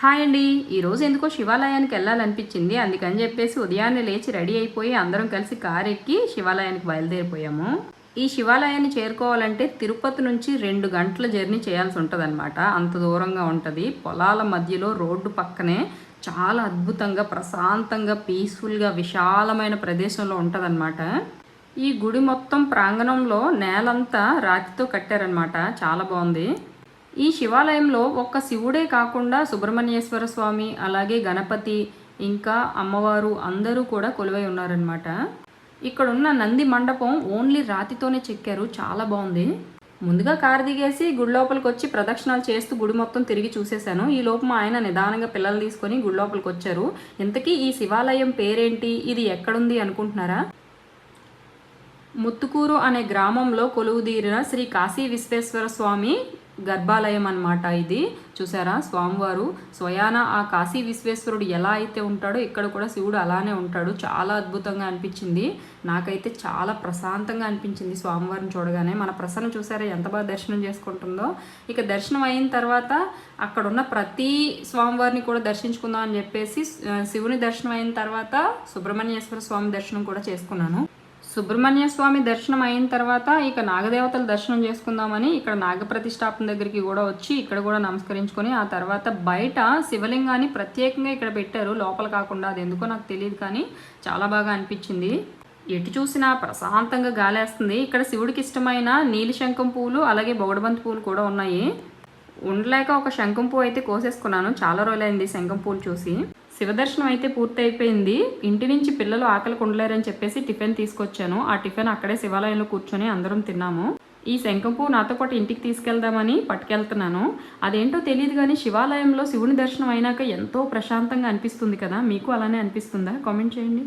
Hi అండి. ఈరోజు ఎందుకో శివాలయానికి వెళ్ళాలనిపించింది. అందుకని చెప్పేసి ఉదయాన్నే లేచి రెడీ అయిపోయి అందరం కలిసి కారు ఎక్కి శివాలయానికి బయలుదేరిపోయాము. ఈ శివాలయాన్ని చేరుకోవాలంటే తిరుపతి నుంచి రెండు గంటల జర్నీ చేయాల్సి ఉంటుందన్నమాట. అంత దూరంగా ఉంటుంది. పొలాల మధ్యలో రోడ్డు పక్కనే చాలా అద్భుతంగా ప్రశాంతంగా పీస్ఫుల్గా విశాలమైన ప్రదేశంలో ఉంటుందన్నమాట. ఈ గుడి మొత్తం ప్రాంగణంలో నేలంతా రాతితో కట్టారనమాట చాలా బాగుంది. ఈ శివాలయంలో ఒక్క శివుడే కాకుండా సుబ్రహ్మణ్యేశ్వర స్వామి అలాగే గణపతి ఇంకా అమ్మవారు అందరూ కూడా కొలువై ఉన్నారనమాట ఇక్కడ ఉన్న నంది మండపం ఓన్లీ రాతితోనే చెక్కారు. చాలా బాగుంది. ముందుగా కారు దిగేసి గుడి లోపలికి వచ్చి ప్రదక్షిణాలు చేస్తూ గుడి మొత్తం తిరిగి చూసేశాను. ఈ లోపు మా ఆయన నిదానంగా పిల్లలు తీసుకొని గుడి లోపలికి వచ్చారు ఇంతకీ ఈ శివాలయం పేరేంటి? ఇది ఎక్కడుంది అనుకుంటున్నారా? ముత్తుకూరు అనే గ్రామంలో కొలువుదీరిన శ్రీ కాశీ విశ్వేశ్వర స్వామి గర్భాలయం అన్నమాట ఇది. చూసారా? స్వామివారు స్వయాన ఆ కాశీ విశ్వేశ్వరుడు ఎలా అయితే ఉంటాడో ఇక్కడ కూడా శివుడు అలానే ఉంటాడు. చాలా అద్భుతంగా అనిపించింది. నాకైతే చాలా ప్రశాంతంగా అనిపించింది స్వామివారిని చూడగానే. మన ప్రసన్న చూసారా? ఎంత బాగా దర్శనం చేసుకుంటుందో. ఇక దర్శనం అయిన తర్వాత అక్కడున్న ప్రతి స్వామివారిని కూడా దర్శించుకుందాం అని చెప్పేసి శివుని దర్శనం అయిన తర్వాత సుబ్రహ్మణ్యేశ్వర స్వామి దర్శనం కూడా చేసుకున్నాను. సుబ్రహ్మణ్య స్వామి దర్శనం అయిన తర్వాత ఇక నాగదేవతల దర్శనం చేసుకుందామని ఇక్కడ నాగప్రతిష్టాపన దగ్గరికి కూడా వచ్చి ఇక్కడ కూడా నమస్కరించుకొని ఆ తర్వాత బయట శివలింగాన్ని ప్రత్యేకంగా ఇక్కడ పెట్టారు. లోపల కాకుండా అది ఎందుకో నాకు తెలియదు కానీ చాలా బాగా అనిపించింది. ఎటు చూసినా ప్రశాంతంగా గాలేస్తుంది. ఇక్కడ శివుడికి ఇష్టమైన నీలి శంఖం పూలు అలాగే బొగడబంతి పూలు కూడా ఉన్నాయి. ఉండలేక ఒక శంఖం పువ్వు అయితే కోసేసుకున్నాను. చాలా రోజులైంది శంఖం పూలు చూసి. శివదర్శనం అయితే పూర్తయిపోయింది. ఇంటి నుంచి పిల్లలు ఆకలికి ఉండలేరని చెప్పేసి టిఫిన్ తీసుకొచ్చాను. ఆ టిఫిన్ అక్కడే శివాలయంలో కూర్చొని అందరం తిన్నాము. ఈ శంఖపు నాతో పాటు ఇంటికి తీసుకెళ్దామని పట్టుకెళ్తున్నాను. అదేంటో తెలియదు కానీ శివాలయంలో శివుని దర్శనం అయినాక ఎంతో ప్రశాంతంగా అనిపిస్తుంది కదా. మీకు అలానే అనిపిస్తుందా? కామెంట్ చేయండి.